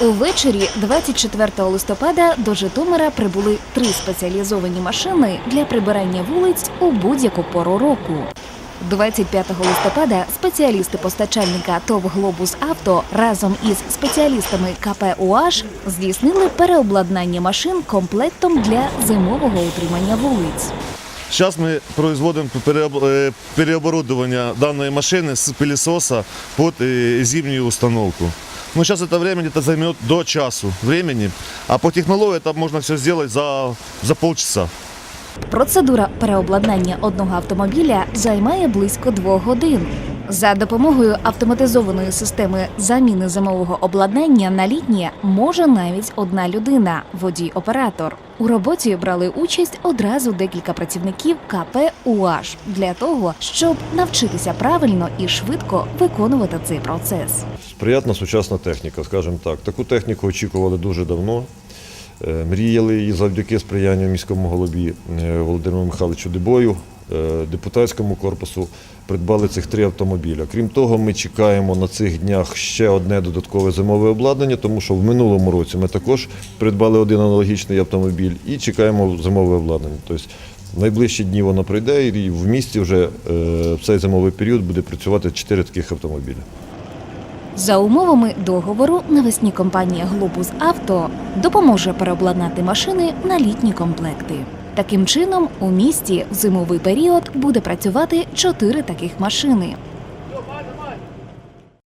Увечері 24 листопада до Житомира прибули три спеціалізовані машини для прибирання вулиць у будь-яку пору року. 25 листопада спеціалісти постачальника ТОВ Глобус Авто разом із спеціалістами КП УАЖ здійснили переобладнання машин комплектом для зимового утримання вулиць. Сейчас мы производим переоб- э, переоборудование данной машины с пылесоса под э, зимнюю установку. Ну, сейчас это время где-то займет до часу времени, а по технологии это можно все сделать за, за полчаса. Процедура переобладнання одного автомобіля займає близько двох годин. За допомогою автоматизованої системи заміни зимового обладнання на літнє може навіть одна людина водій-оператор. У роботі брали участь одразу декілька працівників КП УАЖ для того, щоб навчитися правильно і швидко виконувати цей процес. Приятна сучасна техніка, скажімо так. Таку техніку очікували дуже давно. Е, Мріяли її завдяки сприянню міському голові е, Володимиру Михайловичу Дебою, е, депутатському корпусу придбали цих три автомобіля. Крім того, ми чекаємо на цих днях ще одне додаткове зимове обладнання, тому що в минулому році ми також придбали один аналогічний автомобіль і чекаємо зимове обладнання. Тобто в найближчі дні воно прийде і в місті вже в цей зимовий період буде працювати чотири таких автомобіля. За умовами договору навесні компанія Глобус Авто допоможе переобладнати машини на літні комплекти. Таким чином, у місті в зимовий період буде працювати чотири таких машини.